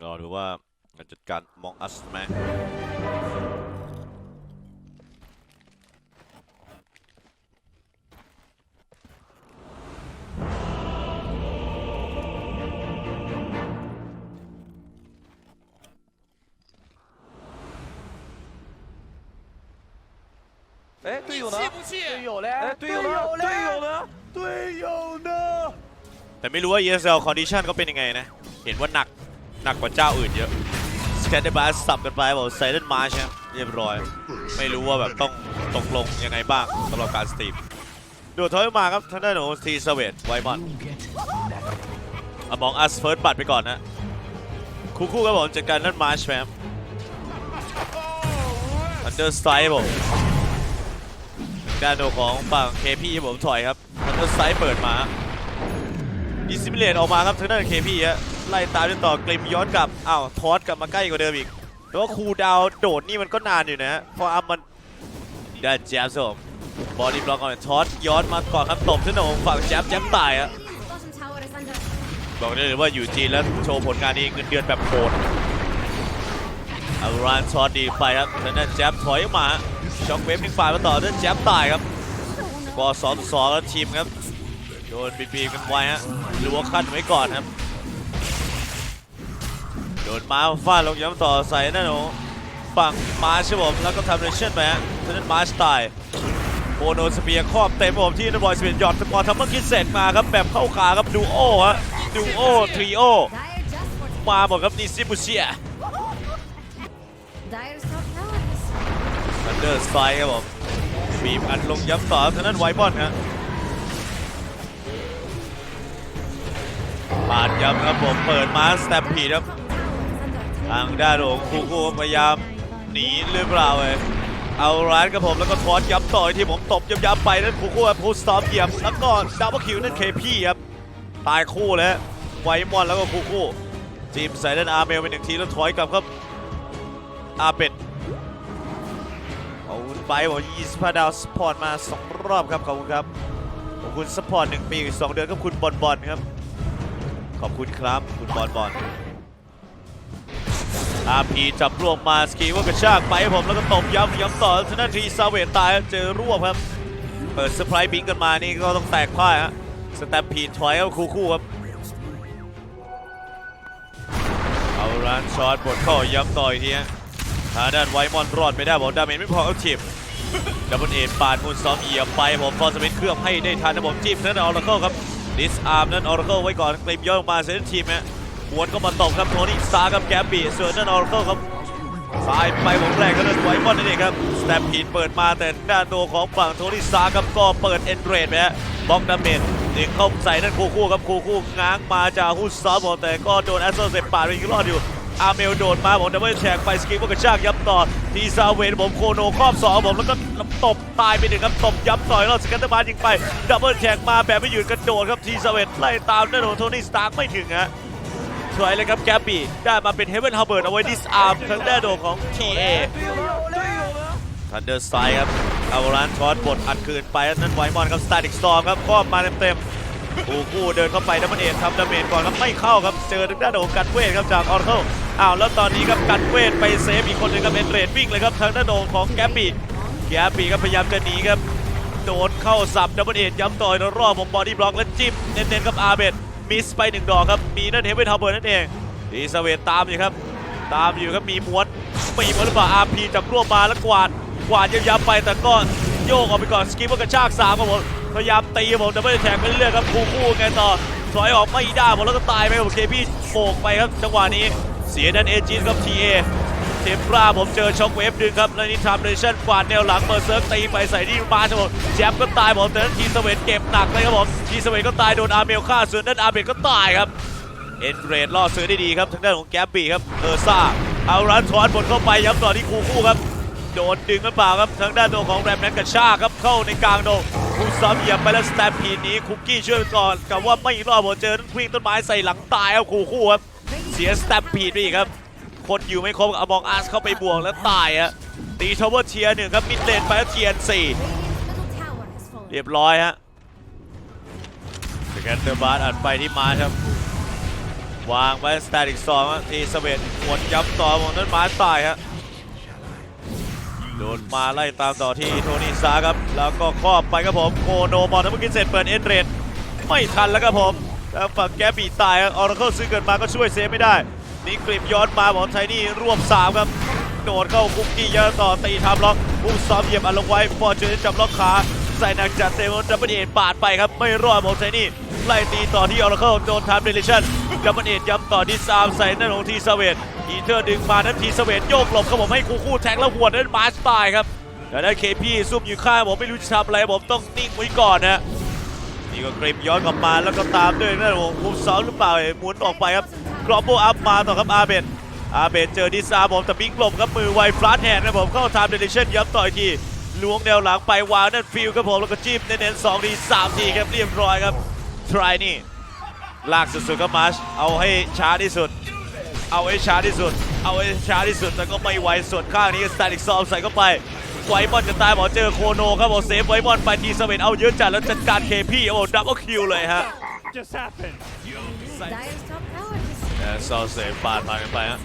รอดูว่าจะจัดการมองอัสไหม 哎，队友呢？气不气？队友嘞？哎，队友呢？队友呢？队友呢？ แต่ไม่รู้ว่า ESL condition เขาเป็นยังไงนะ เห็นว่าหนัก หนักกว่าเจ้าอื่นเยอะสแกนเดอร์บาสสับกันไปบอกไซเลนมาร์ชเรียบร้อย ไม่รู้ว่าแบบต้องตกลงยังไงบ้างสำหรับการสตรีมดดถอยมาครับทางด้านของทีสเวตไวมอนอมองอัสเฟิร์สบัตรไปก่อนนะคู่คู่ครับผมจัดการนั่นมาร์ชแมมอันเดอร์สไตร์ผมด้านโดของฝั่งเคพี่ผมถอยครับอันเดอร์สไตร์เปิดมา ดิซิมิเลตออกมาครับทางด้านเคพี่ฮะไล่ตามจนต่อกลิมย้อนกลับอ้าวทอสกลับมาใกล้กว่าเดิมอีกแต่ว่าคูดาวโดดนี่มันก็นานอยู่นะฮะพออัพมันได้แจ๊บสมบอดี้บล็อกก่อนทอสย้อนมาก่อนครับตบขึ้นของฝั่งแจ๊บแจ๊บตายอะบอกได้เลยว่าอยู่จีนแล้วโชว์ผลงานนี้เงินเดือนแบบโหดเอารานทอสดีไปครับทางด้านแจ๊บถอยออกมาช็อกเวฟหนึ่งฝ่ายมาต่อทางด้านแจ๊บตายครับกอสองต่อสองแล้วทีมครับ โดนบีบีกันไว้ฮะรั้วขั้นไว้ก่อนครับ โดนม้าฟาดลงย้ำต่อใส่นั่นโหฝั่งมาร์ชครับผมแล้วก็ทำเรชั่นไปฮะทางนั้นมาร์ชตายโบโนสเปียครอบเต็มผมที่นันบอยสเปียหยอดสกอร์ทำเมื่อกี้เสร็จมาครับแบบเข้าขาครับดูโอฮะดูโอทริโอมาหมดครับนิซิบุเชียอันเดอร์สไตร์ครับผมบีบอัดลงย้ำต่อทานั้นไวบอนฮะ ปาดย้ำครับผมเปิดมาสแตมพีครับทางด้านของคูคูพยายามหนีหรือเปล่าเอ้ยเอาร้านกับผมแล้วก็ทอดย้ำต่อยที่ผมตบย้ำๆไปนั่นคูคูพูสตอมเหยียบแล้วก็ดับเบิลคิวนั่นเคพี่ครับตายคู่เลยฮะไวมอนแล้วก็คูคูจีมใส่ด้านอาร์เมลไปหนึ่งทีแล้วถอยกลับครับอาเป็ดขอบคุณไปบอกยีสิบดาวสปอร์ตมาสองรอบครับขอบคุณครับขอบคุณสปอร์ตหนึ่งปีอีกสองเดือนกับคุณบอลบอลครับ ขอบคุณครับ คุณบอลบอลอาพีจับรวบมาสกีว่ากระชากไปผมแล้วก็ตบย้ำย้ำต่อทางด้านทีซาเวตตายเจอรวบครับ เปิดเซอร์ไพรส์บิงกันมานี่ก็ต้องแตกพ่ายฮะสแตมพีถอยเข้าคู่คู่ครับเอาร้านช็อตบดเข้าย้ำต่ออีกทีฮะทางด้านไวมอนรอดไม่ได้บอกดาเมจไม่พอเอาทิมดับเบิลเอ็ดปาดมูลซ้อมเหยียบไปผมฟอร์สเปนเครื่องให้ได้ทันนะผมจิ้มนั่นออร์เคิลครับ ดิสอาร์มนั่นออร์เคิลไว้ก่อนกลิมย่อยออกมาเซนทีมฮะหวนก็มาตบครับโทนี่ซากับแกบบี้ส่วนนั่นออร์เคิลครับซ้ายไปหมแรกก็เลยไวมอนนั่นเองครับสแตมพีดเปิดมาแต่ด้านตัวของฝั่งโทนี่ซากับก็เปิดเอ็นเรดไปฮะบล็อกดาเมจดึงเข้าใส่นั่นคู่คู่ครับคู่คู่ง้างมาจากฮุสซอฟผมแต่ก็โดนแอสโซเซปปาดไปอีกรอดอยู่ อาเมลโดดมาผมดับเบิลแทงไปสกิปกระชากยับต่อทีซาเวนผมโคโนครอบสองผมแล้วก็ตบตายไปหนึ่งครับตบยับต่อยแล้วสกัตเตอร์บานยิงไปดับเบิลแทงมาแบบไม่หยุดกระโดดครับทีซาเวนไล่ตามนั่นของโทนี่สตาร์ไม่ถึงฮะสวยเลยครับแกบบี้ได้มาเป็นเฮเวนฮาเบิร์ดเอาไว้ดิสอาร์มทั้งแด้โดของทีเอทันเดอร์ไซครับเอาร้านช็อตบดอัดคืนไปนั่นไวมอนครับสไตล์ดิกซอมครับครอบมาเต็มๆอูกู้เดินเข้าไปดับเบิลเอรับดับเบิลก่อนครับไม่เข้าครับเจอทางด้โดกันเวทครับจากออร์เคิลอ้าวแล้วตอนนี้ครับกันเวทไปเซฟอีกคนหนึ่งครับเอ็นเรดวิ่งเลยครับทางด้านโดของแกบบี้แกบบี้ก็พยายามจะหนีครับโดนเข้าสับดับเบิลเอทย้ำต่อยรอบผมบอดี้บล็อกแล้วจิ้มเน้นๆครับอาเบดมิสไปหนึ่งดอกครับมีนั่นเฮเ e นฮาร์เบิร์นั่นเองดีสเวตตามอยู่ครับตามอยู่ครับมีม้วนมีม้วนหรือเปล่าอาร์พีจับรวบมาแล้วกวาดกวาดย้ำๆไปแต่ก็โยกออกไปก่อนสกิปกระชากสามครับผมพยายามตีครับผมแต่ไม่ได้แทงไปเรื่อยๆครับคู่คู่ไงต่อถอยออกไม่ได้ผมแล้วก็ตายไปครับเคพี่โบกไปครับจังหวะนี้ เสียดันเอจีนครับทีเอเทมปราผมเจอช็อคเวฟดึงครับแล้วนี่ทำเรชั่นกวาดแนวหลังเบอร์เซิร์ฟตีไปใส่ที่มาครับผมแจ็บก็ตายผมแต่นั้นทีสเวตเก็บหนักเลยครับผมทีสเวตก็ตายโดนอาร์เมลฆ่าส่วนนั้นอาร์เบลก็ตายครับเอ็นเรดล่อซื้อได้ดีครับทางด้านของแกบบี้ครับเออซ่าเอารันทอนบดเข้าไปย้ำต่อที่คูคู่ครับโดนดึงหรือเปล่าครับทางด้านตัวของแรมแมนกระชากครับเข้าในกลางโดงคูซ้ำเหยียบไปแล้วสแตมพีนี้คุกกี้ช่วยก่อนกับว่าไม่รอดผมเจอควิ่งต้นไม้ใส่หลังตายครับคูคู่ครับ สียสแตมพีดไปอีกครับ คนอยู่ไม่ครบอมองอาร์สเข้าไปบวกแล้วตายฮะตีทาวเวอร์เทียร์หนึ่งครับมิดเลนไปแล้วเทียร์สี่เรียบร้อยฮะสแกนเตอร์บาร์อัดไปที่มาครับ วางไว้สแตติกสองทีสเวตหวนย้ำต่อของต้นม้ตายฮะโดนมาไล่ตามต่อที่โทนี่ซาครับ แล้วก็ครอบไปครับผมโคโนบอลทั้งเมื่อกี้เสร็จเปิดเอ็นเรดไม่ทันแล้วครับผม แล้วฝั่งแกบีตายออร์เคิลซื้อเกินมาก็ช่วยเซฟไม่ได้นี่กริบย้อนมาของไทนี่รวบสามครับโดดเข้าคุกกี้ยอะต่อตีทำล็อกพุ่งซ้อมเหยียบอันลงไว้ฟอร์จูนจับล็อกขาใส่หนักจัดเซมอนดับเบิลเอทปาดไปครับไม่รอดของไทนี่ไล่ตีต่อที่ออร์เคิลโดนทำเดลิชั่นดับเบิลเอทย้ำต่อที่ซามใส่นั่นของทีสเวตอีเทอร์ดึงมานั้นทีสเวตโยกหลบครับผมให้คู่คู่แทงแล้วหัวนั้นมาสตายครับแต่ได้เคพีซุ่มอยู่ข้างผมไม่รู้จะทำอะไรผมต้องนิ่งไว้ก่อนนะ นี่ก็กริบย้อนกลับมาแล้วก็ตามด้วยนั่นของคุมเสาหรือเปล่าหมุนออกไปครับกรอบโบอัพมาต่อครับอาเบนอาเบนเจอดิซาผมแต่บิงกลมครับมือไวฟลัดแฮนด์นะผมเข้าทำเดลิเชนย้ำต่ออีกทีล้วงแนวหลังไปวางนั่นฟิลครับผมแล้วก็จิ้มเน้นๆสองทีสามทีครับเรียบร้อยครับทรายนี่ลากสุดๆครับมาร์ชเอาให้ช้าที่สุด เอาให้ช้าที่สุด เอาให้ช้าที่สุดแต่ก็ไม่ไหวส่วนข้างนี้สแตติกซอมใส่เข้าไป ไวมอนจะตายหมอเจอโคโนครับผมเซฟไวมอนไปทีสเวนเอาเยอะจัดแล้วจัดการเคพีโอ้ดับเบิลคิวเลยฮะ Just happened. Dire's top tower has แอนซอลเซฟปาดผ่านกันไปฮะ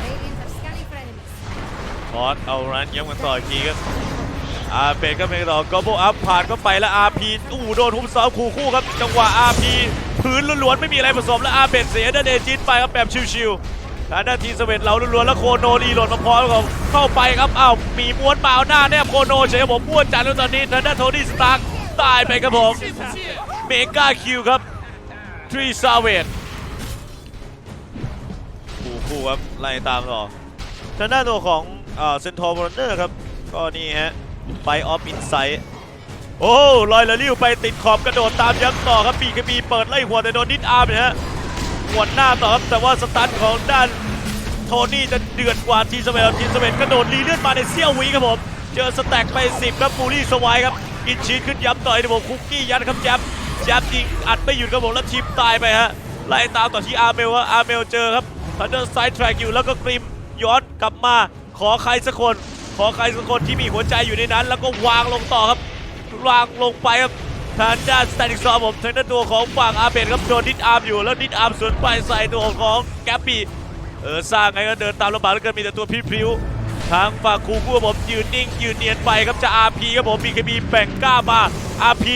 Radiant are scanning for enemies. พอสเอารันย้ำกันต่ออีกทีครับอาเปนก็เป็นต่อกอบโบอัพผ่านเข้าไปแล้วอาพีอู้โดนทุ่มซ้อมคู่คู่ครับ จังหวะอาพีพื้นล้วนๆไม่มีอะไรผสมแล้วอาเบนเสียด้านเอจินไปครับแบบชิวๆ ทางด้านทีมสเวนเราล้วนๆแล้วโคโนรีโหลดมาพร้อมกับเข้าไปครับอ้าวมีม้วนมาเอาหน้าแนบโคโนเฉยผมม้วนจัดแล้วตอนนี้ทางด้านโทนี่สตาร์กตายไปครับผมเมกาคิวครับทรีซาเวนคู่คู่ครับไล่ตามต่อทางด้านตัวของเซนทอร์บอนเนอร์ครับก็นี่ฮะไปออฟอินไซด์โอ้ลอยละลิ้วไปติดขอบกระโดดตามยักต่อครับปีกบีเปิดไล่หัวแต่โดนดิสอาร์มเนี่ยฮะ หัวหน้าต่อครับแต่ว่าสตันของด้านโทนี่จะเดือดกว่าทีมสเปนทีมสเปนกระโดดรีเลื่อนมาในเซี่ยววิครับผมเจอสแต็กไป 10 ครับบูรี่สวายครับอินชีขึ้นย้ำต่อยในผมคุกกี้ยัดครับแจ๊บแจ๊บยิงอัดไม่หยุดครับผมแล้วทีมตายไปฮะไล่ตามต่อที่อาร์เมลว่าอาร์เมลเจอครับทันเดอร์ไซด์แทร็กอยู่แล้วก็กริมย้อนกลับมาขอใครสักคน ขอใครสักคนที่มีหัวใจอยู่ในนั้น แล้วก็วางลงต่อครับวางลงไปครับ ทางด้านสแตนิกซอผมทางด้านตัวของฝั่งอาเบนครับโดนดิดอาร์มอยู่แล้วดิดอาร์มสวนไปใส่ตัวของแกปปี้เออสร้างไงก็เดินตามลำบากแล้วกินมีแต่ตัวพริ้วๆทางฝั่งคูกู้ผมยืนนิ่งยืนเนียนไปครับจะ RP ครับผมมีเคบีแบ่งก้ามา RP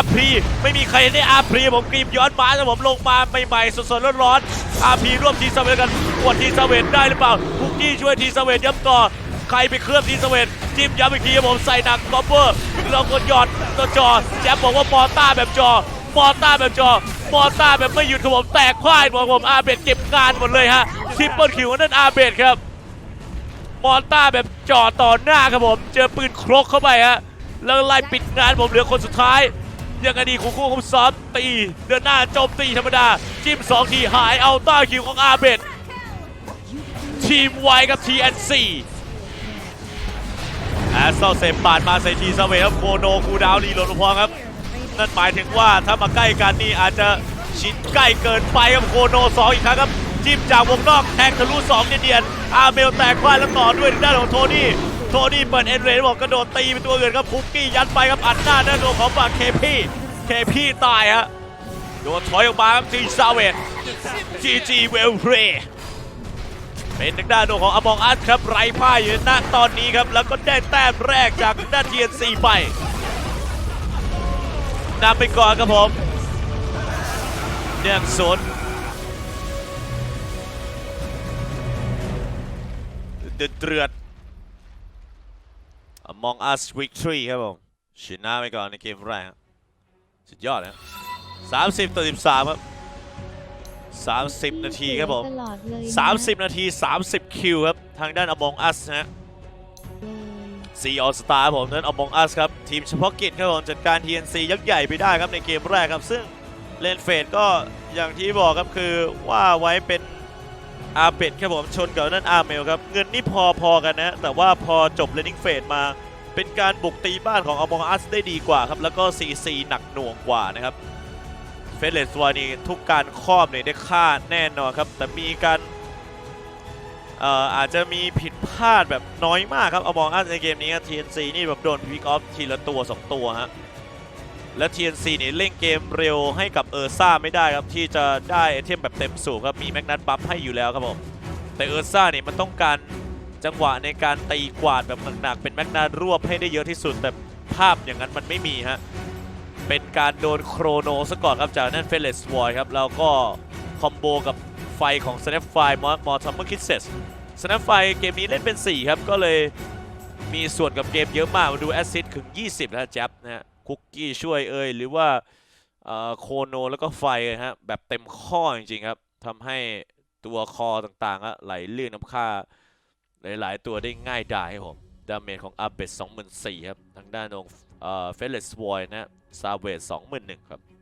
RP ไม่มีใครได้ RP ผมกรีบย้อนมาครับผมลงมาใหม่ๆสดๆร้อนๆ RP ร่วมทีมสเวนกันกดทีมสเวนได้หรือเปล่าคุกกี้ช่วยทีมสเวนย้ำต่อ ใครไปเคลือบทีสเวนจิ้มย้ำอีกทีครับผมใส่หนักกอปเปอร์เรากดหยอดตัวจอแจ๊บบอกว่ามอต้าแบบจอมอต้าแบบจอมอต้าแบบไม่หยุดครับผมแตกพ่ายบอกผมอาเบดเก็บงานหมดเลยฮะทิปเปิลคิวนั่นอาเบดครับมอต้าแบบจ่อต่อหน้าครับผมเจอปืนครกเข้าไปฮะแล้วไล่ปิดงานผมเหลือคนสุดท้ายยังไงดีคู่คู่คุมซ้อมตีเดินหน้าโจมตีธรรมดา จิ้มสองทีหายเอาต้าคิวของอาเบดทีมไวกับ TNC แอ แอสเซลเซปาดมาใส่ทีสเวครับโคโนคูดาวรีโหลดพอครับ นั่นหมายถึงว่าถ้ามาใกล้กันนี่อาจจะชิดใกล้เกินไปครับโคโนสองอีกครั้งครับจิ้มจากวงนอกแทงทะลุสองเนียนอาเบลแตกพ่ายแล้วต่อด้วยทางด้านของโทนี่โทนี่เปิดเอ็นเรนบอกกระโดดตีเป็นตัวอื่นครับคุกกี้ยัดไปครับอัดหน้าด้านตัวของฝั่งเคพีเคพีตายฮะโดนถอยออกมาครับทีซาเวตจีจีเวลเพลย์ เป็นทางด้านของอมองอัสครับไร้พ่ายอยู่ณตอนนี้ครับ แล้วก็ได้แต้มแรกจากด้านทีเอ็นซีไปนำไปก่อนครับผมเนื่องศูนเดือดเดือด Among Us Victory ครับผมชนะไปก่อนในเกมแรกสุดยอดนะ30 ต่อ 13 ครับ 30 นาทีครับผม ตลอดเลยนะ30 นาที 30 คิวครับ ทางด้าน Among Us นะฮะซีออสตาร์ผมนั้นเอามองอัสครับ ทีมเฉพาะกิจครับผมจัดการ TNC ยักษ์ใหญ่ไปได้ครับในเกมแรกครับ ซึ่งเลนเฟดก็อย่างที่บอกครับคือว่าไว้เป็นอาเป็ดครับผมชนกับนั่นอาเมลครับ เงินนี่พอพอกันนะ แต่ว่าพอจบเลนนิ่งเฟดมา เป็นการบุกตีบ้านของอมองอัสได้ดีกว่าครับ แล้วก็ CC หนักหน่วงกว่านะครับ เฟสเลสวานีทุกการครอบเนี่ยได้ค่าแน่นอนครับ แต่มีการเอ่ออาจจะมีผิดพลาดแบบน้อยมากครับเอามองอันในเกมนี้ TNC นี่แบบโดนพิกออฟทีละตัว 2 ตัวฮะและ TNC นี่เล่นเกมเร็วให้กับเออร์ซ่าไม่ได้ครับ ที่จะได้ไอเทมแบบเต็มสูบครับ มีแมกนัตบัฟให้อยู่แล้วครับผม แต่เออร์ซ่านี่มันต้องการจังหวะในการตีกวาดแบบหนักๆเป็นแมกนัตรวบให้ได้เยอะที่สุดแต่ภาพอย่างนั้นมันไม่มีฮะ เป็นการโดนโครโนซะก่อนครับจากนั่นเฟลเลสวอยครับแล้วก็คอมโบกับไฟของ Snap f i มอสมอทัมเมอร์คิดเซส Snap f i เกมนี้เล่นเป็น 4 ครับ ก็เลยมีส่วนกับเกมเยอะมากมาดูแอสซิสถึง 20 แล้วแจ๊บนะฮะคุกกี้ช่วยเอ่ยหรือว่าโคโนแล้วก็ไฟนะฮะแบบเต็มข้อจริงๆครับทำให้ตัวคอต่างๆอะไหลลื่นน้ำค่าหลายๆ ตัวได้ง่ายดายครับผมดาเมจของอาเบต24,000ครับทางด้านของ เฟลเลสวอยนะฮะซาเวต21,000 ครับ